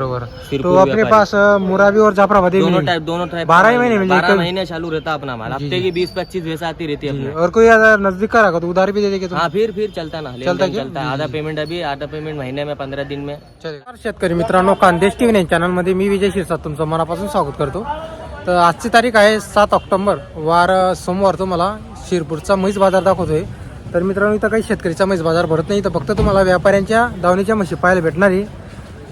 बरोबर. तो अपने। पास मुराबी और जाफराबादी दोनों। टाइप दोनों टाइप बारह महीने मिल बारह जाएगा। महीने चालू रहता अपना माल. हफ्ते। की बीस पच्चीस वैसा आती रहती है और कोई अगर नजदीक का रखा तो उधार भी दे देंगे हाँ फिर फिर चलता ना. चलता? चलता आधा पेमेंट अभी आधा पेमेंट महीने में पंद्रह दिन में. शेतकरी मित्रांनो कांदेश टी व्ही चॅनलमध्ये मी विजय शिरसाट तुमचं मनापासून स्वागत करतो. तर आजची तारीख आहे सात ऑक्टोबर. वार सोमवार तुम्हाला शिरपूरचा म्हैस बाजार दाखवतोय. तर मित्रांनो इथं काही शेतकरीचा म्हैस बाजार भरत नाही. तर फक्त तुम्हाला व्यापाऱ्यांच्या दावणीच्या म्हशी पाहायला भेटणार आहे.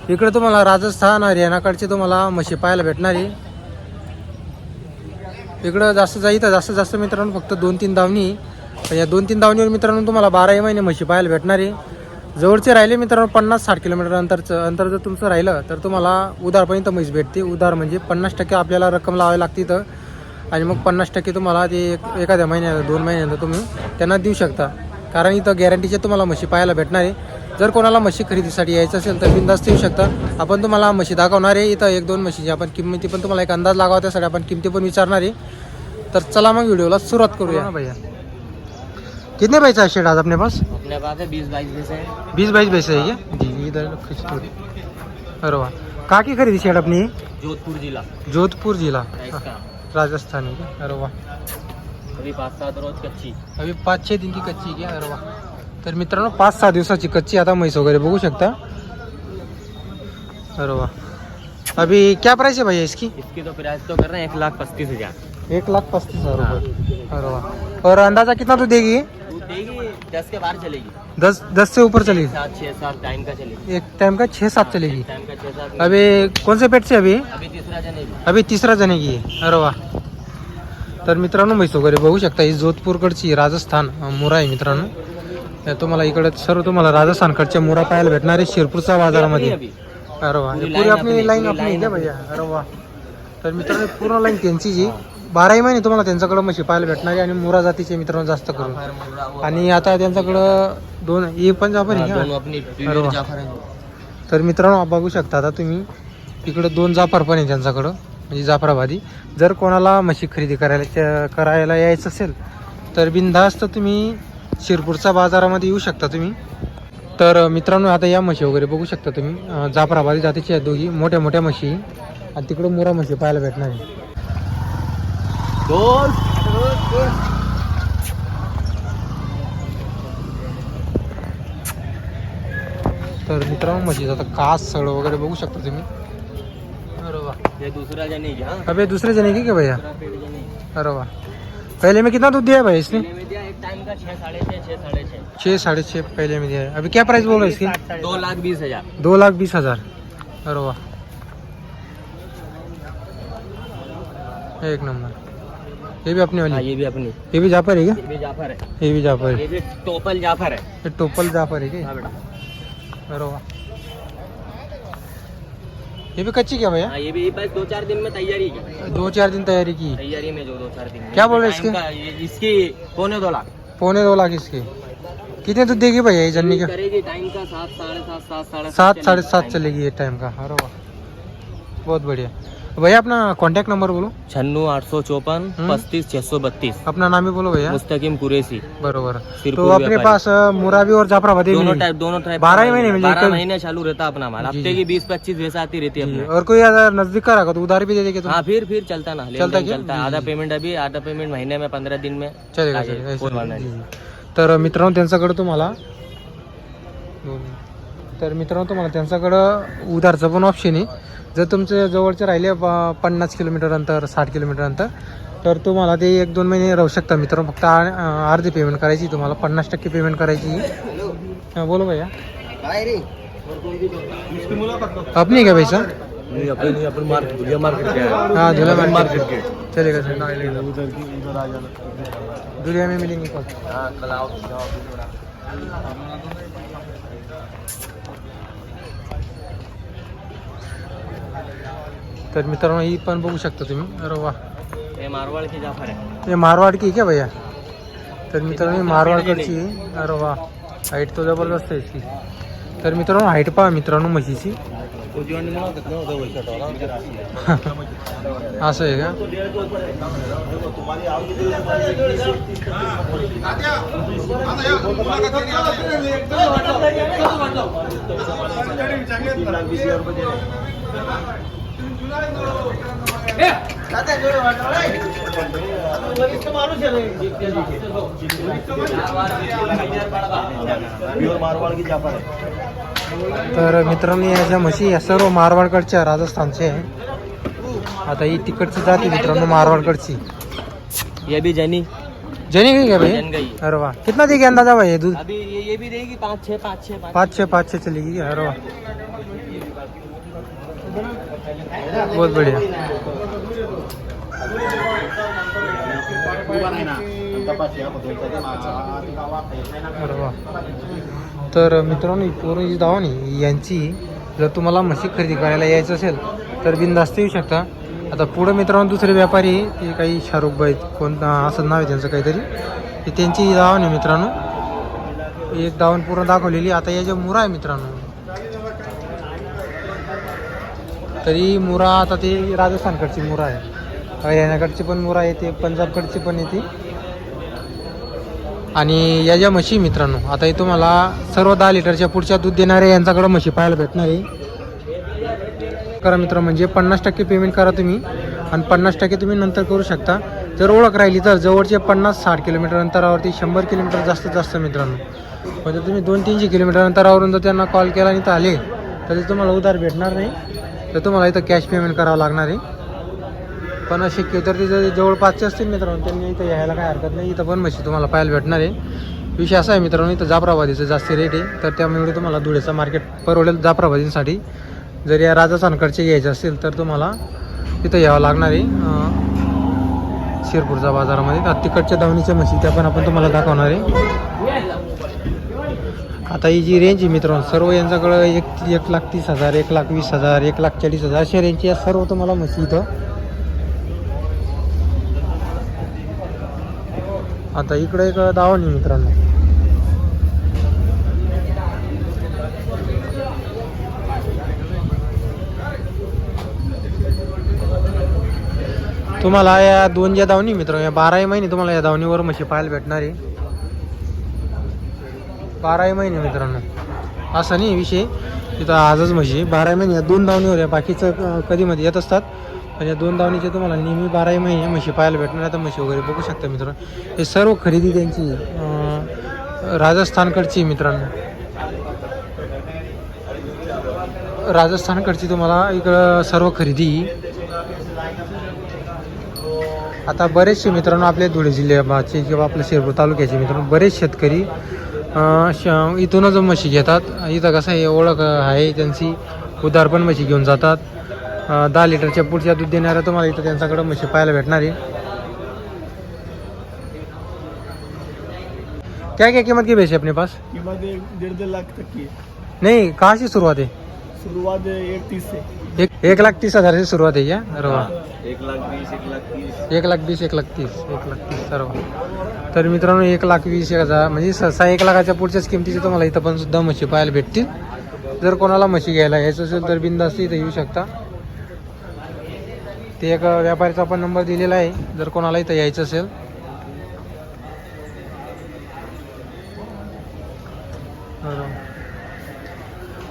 इकडे तुम्हाला राजस्थान हरियाणाकडचे तुम्हाला म्हशी पाहायला भेटणार आहे. इकडं जास्त जाई तर जास्तीत जास्त मित्रांनो फक्त दोन तीन दावणी या दोन तीन दावणीवर मित्रांनो तुम्हाला बाराही महिने म्हशी पाहायला भेटणार आहे. जवळचे राहिले मित्रांनो पन्नास साठ किलोमीटर अंतरचं अंतर जर तुमचं राहिलं तर तुम्हाला उधारपर्यंत म्हैस भेटते. उधार म्हणजे पन्नास टक्के आपल्याला रक्कम लावावी लागते तर आणि मग पन्नास टक्के तुम्हाला ते एक एखाद्या महिन्यात दोन महिन्यानंतर तुम्ही त्यांना देऊ शकता. कारण इथं गॅरंटीचे तुम्हाला म्हशी पाहायला भेटणार आहे. जर कोणाला म्हशी खरेदीसाठी यायचं असेल तर बिंदास्त येऊ शकता. आपण तुम्हाला म्हशी दाखवणार आहे. इथं एक दोन म्हशीची आपण किंमती पण तुम्हाला एक अंदाज लागावा त्यासाठी आपण किमती पण विचारणार आहे. तर चला मग व्हिडिओला सुरुवात करूया. भैया. कितने पैसा है शेड आज अपने पास? अपने पास है बीस बाईस भैंसे हैं। बीस बाईस पैसे है क्या? जी इधर खींच थोड़ी अरे वाह। कहाँ की खरीदी शेड अपनी? जोधपुर जिला। जोधपुर जिला। राजस्थान है क्या? अरे वाह। अभी पाच सात रोज कच्ची। अभी पाच छः दिन की कच्ची क्या? अरे वाह। तर मित्रांनो पाच सहा दिवसाची कच्ची आता म्हैस वगैरे बघू शकता. अरे वाह अभी क्या प्राइस है भैया इसकी? इसकी तो प्राइस तो कर रहे हैं एक लाख पच्चीस हज़ार। एक लाख पस्तीस हज़ार रुपये. अरे वाह और अंदाज़ा कितना तो देगी? देगी दस के बाहर चलेगी। दस दस से ऊपर चलेगी? सात छः सात टाइम का चलेगी। एक टाइम का छः सात चलेगी। टाइम का छः सात अभी कौन से पेट से अभी? अभी तीसरा जनेगी। अभी तिसरा जनेगी। आहे अरे वा. तर मित्रांनो म्हैस वगैरे बघू शकता ही जोधपूरकडची राजस्थान मुरा आहे मित्रांनो. तुम्हाला इकडे सर्व तुम्हाला राजस्थानकडच्या मुरा पाहायला भेटणार आहे शिरपूरच्या बाजारामध्ये. अरे वा. पूरी आपली लाईन आपली भैया. अरे वा. तर मित्रांनो पूर्ण लाईन त्यांची जी. बाराही महिने तुम्हाला त्यांच्याकडे म्हशी पाहायला भेटणार आहे आणि मुरा जातीचे मित्रांनो जास्त करून. आणि आता त्यांच्याकडं दोन हे पण जाफर अरे हैं तर मित्रांनो बघू शकता आता तुम्ही. इकडं दोन जाफर पण आहे त्यांच्याकडं म्हणजे जाफराबादी. जर कोणाला म्हशी खरेदी करायला करायला यायचं असेल तर बिनधास्त तुम्ही शिरपूरच्या बाजारामध्ये येऊ शकता तुम्ही. तर मित्रांनो आता या म्हशी वगैरे बघू शकता तुम्ही. जाफराबादी जातीच्या आहेत दोघी. मोठ्या मोठ्या म्हशी. आणि तिकडं मुरा म्हशी पाहायला भेटणार आहे. तर मित्रांनो म्हशीचं आता कास सळ वगैरे बघू शकता तुम्ही. अरे वा. दूसरा हाँ दूसरे जने की क्या भैया? अरे वाह पहले में कितना दूध दिया भाई इसने? टाइम का छः साढ़े छः छः साढ़े छः। छः साढ़े छः पहले में दिया है। अभी क्या प्राइस बोल रहे हैं इसकी? दो लाख बीस हज़ार। दो लाख बीस हज़ार। अरे वाह। एक नंबर। ये भी अपने हाँ वाली ये भी अपनी। ये भी जाफ़र है क्या? ये भी जाफ़र है। ये भी जाफ़र है। ये भी टोपल जाफ़र है। ये टोपल जाफ़र है क्या? हाँ बेटा। अरे वाह। ये भी कच्ची क्या भैया? हाँ ये भी बस दो चार दिन में तैयारी की। दो चार दिन तैयारी की। तैयारी में जो दो चार दिन क्या बोल रहे इसके? इसकी पौने दो लाख? पौने दो लाख इसके। कितने दूध देगी भैया ये जन्नी का? करेगी टाइम का सात साढ़े सात सात साढ़े सात। चलेगी ये टाइम का अरे वाह। बहुत बढ़िया। भैया अपना कांटेक्ट नंबर बोलो छन्नू आठ सौ चौपन। पस्तीस छः सौ बत्तीस अपना नाम ही बोलो भैया मुस्तकिम कुरेसी बरोबर तो अपने। पास मुराबी और जाफराबादी दोनों। टाइप दोनों टाइप बारह ही महीने मिल बारह। महीने चालू रहता अपना माल हफ्ते। की बीस पच्चीस वैसा आती रहती है और कोई अगर नजदीक का रखा तो उधार भी दे देंगे तुम हाँ फिर फिर चलता ना चलता? चलता आधा। पेमेंट अभी आधा पेमेंट महीने में पंद्रह दिन में चलेगा. तर मित्रांनो त्यांच्याकडे तुम्हाला तर मित्रांनो तुम्हाला त्यांच्याकडं उधारचं पण ऑप्शन आहे जर तुमचे जवळचे राहिले पन्नास किलोमीटर अंतर साठ किलोमीटर अंतर तर तुम्हाला ते एक दोन महिने राहू शकता. मित्रांनो फक्त अर्धी पेमेंट करायची तुम्हाला पन्नास टक्के पेमेंट करायची. हां बोलो भैया. अपनी क्या पैसा नहीं अपन नहीं अपन मार्केट दुनिया मार्केट क्या है। हाँ धुला मार्केट मार्केट के। चलेगा चलेगा दुनिया में मिलेंगे कल। हाँ कल आओ तर मित्रांनो ही पण बघू शकता तुम्ही. अरे वा. ये मारवाड़ की जाफर है हे मारवाड की क्या भैया? तर मित्रांनो ही मारवाडकडची आहे. अरे वा. हाईट तो जबरदस्त आहे इसकी. तर मित्रांनो हाईट पहा मित्रांनो म्हशीची. असं आहे का? तर मित्रांनो या ज्या म्हशी या सर्व मारवाडकडच्या राजस्थानचे आता ही तिकडची जाती मित्रांनो मारवाडकडची. ये भी जनी. जनी गई क्या भाई? अरे वाह. कितना देगी अंदाजा भाई ये दूध? अभी ये ये भी देगी पाँच छः पाँच छः पाँच पाँच छः पाँच छः चलेगी अरे वाह. बहुत बढ़िया। तर मित्रांनो ही पूर्ण जी दावा नाही यांची जर तुम्हाला म्हशी खरेदी करायला यायचं असेल तर बिनधास्त येऊ शकता. आता पुढं मित्रांनो दुसरे व्यापारी ते काही शाहरुख भाई कोण असं नाव आहे त्यांचं काहीतरी. ते त्यांची दावा नाही मित्रांनो. एक दावण पूर्ण दाखवलेली आता या ज्या मुरा आहे मित्रांनो. तरी मुरा आता ते राजस्थानकडची मुरा आहे. हरियाणाकडची पण मुरा येते पंजाबकडची पण येते. आणि या ज्या म्हशी मित्रांनो आता हे तुम्हाला सर्व दहा लिटरच्या पुढच्या दूध देणारे यांच्याकडं म्हशी पाहायला भेटणार आहे. करा मित्र म्हणजे पन्नास टक्के पेमेंट करा तुम्ही. आणि पन्नास टक्के तुम्ही नंतर करू शकता. जर ओळख राहिली तर जवळचे पन्नास साठ किलोमीटर अंतरावरती शंभर किलोमीटर जास्तीत जास्त मित्रांनो. म्हणजे तुम्ही दोन तीनशे किलोमीटर अंतरावरून जर त्यांना कॉल केला आणि तर आले तर ते तुम्हाला उधार भेटणार नाही. तर तुम्हाला इथं कॅश पेमेंट करावं लागणार आहे. पण शक्य तर तिथं जवळपासचे असतील मित्रांनो त्यांनी इथं यायला काय हरकत नाही. इथं पण म्हशी तुम्हाला पाहायला भेटणार आहे. विषय असा आहे मित्रांनो इथं जाफराबादीचं जास्त रेट आहे. तर त्यामुळे तुम्हाला धुळेचं मार्केट परवडेल जाफराबादींसाठी. जर या राजस्थानकडचे घ्यायचे असतील तर तुम्हाला तिथं यावं लागणार आहे. शिरपूरच्या बाजारामध्ये. तिकडच्या दावणीच्या म्हशी त्या पण आपण तुम्हाला दाखवणार आहे. आता ही जी रेंज आहे मित्रांनो सर्व यांच्याकडं एक एक लाख तीस हजार एक लाख वीस हजार एक लाख चाळीस हजार अशा रेंजची या सर्व तुम्हाला म्हशी इथं. आता इकडे एक दावण आहे मित्रांनो. तुम्हाला या दोन ज्या दावणी मित्र या बाराही महिने तुम्हाला या दावणीवर म्हशी पाहायला भेटणार आहे. बाराही महिने मित्रांनो. असं नाही विषय. तिथं आजच म्हशी बाराही महिने या दोन दावणी होत्या. बाकीचं कधीमध्ये येत असतात. पण या दोन दावणीचे तुम्हाला नेहमी बाराही महिने म्हशी पाहायला भेटणार आता म्हशी वगैरे बघू शकता मित्रांनो. हे सर्व खरेदी त्यांची राजस्थानकडची मित्रांनो. राजस्थानकडची तुम्हाला इकडं सर्व खरेदी. आता बरेचसे मित्रांनो आपल्या धुळे जिल्ह्याचे किंवा आपल्या शिरपूर तालुक्याचे मित्रांनो बरेच शेतकरी इथूनच म्हशी घेतात. इथं कसं आहे ओळख आहे त्यांची. उधार पण म्हशी घेऊन जातात. दहा लिटरच्या पुढच्या दूध देणाऱ्या तुम्हाला इथं त्यांच्याकडं म्हशी पाहायला भेटणार आहे. क्या क्या कीमत की बेची अपने पास? कीमत डेढ़ डेढ़ लाख तक की है नहीं कहाँ से शुरुआत है शुरुआत एक तीस से एक एक लाख तीस हजार से शुरुआत है क्या अरे वाह एक लाख बीस एक लाख तीस. एक लाख वीस एक लाख तीस एक लाख तीस सर्व तर मित्रांनो एक लाख वीस एक हजार म्हणजे सहसा एक लाखाच्या पुढच्याच किमतीचे तुम्हाला इथं पण सुद्धा म्हशी पाहायला भेटतील. जर कोणाला म्हशी घ्यायला यायचं असेल तर बिंदास्त इथं येऊ शकता. ते एक व्यापारीचा पण नंबर दिलेला आहे जर कोणाला इथं यायचं असेल. बरं.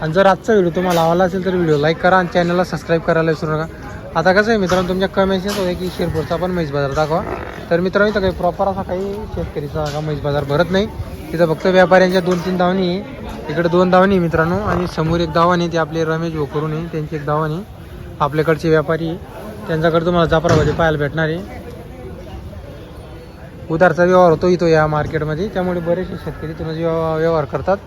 आणि जर आजचा व्हिडिओ तुम्हाला आवडला असेल तर व्हिडिओ लाईक करा आणि चॅनलला सबस्क्राईब करायला विसरू नका. आता कसं आहे मित्रांनो तुमच्या कमेंट्स होते की शिरपूरचा पण म्हैस बाजार दाखवा. तर मित्रांनो इथं काही प्रॉपर असा काही शेतकरीचा का म्हैस बाजार भरत नाही. तिथं फक्त व्यापाऱ्यांच्या दोन तीन धावणी आहे. इकडे दोन धावणी आहे मित्रांनो आणि समोर एक दावानी ते आपले रमेश भोकरून करून आहे. त्यांची एक दावानी आपल्याकडचे व्यापारी त्यांच्याकडे तुम्हाला जापरामध्ये पाहायला भेटणार आहे. उधारचा व्यवहार होतो इथं या मार्केटमध्ये त्यामुळे बरेचसे शेतकरी तुम्हाला व्यवहार करतात.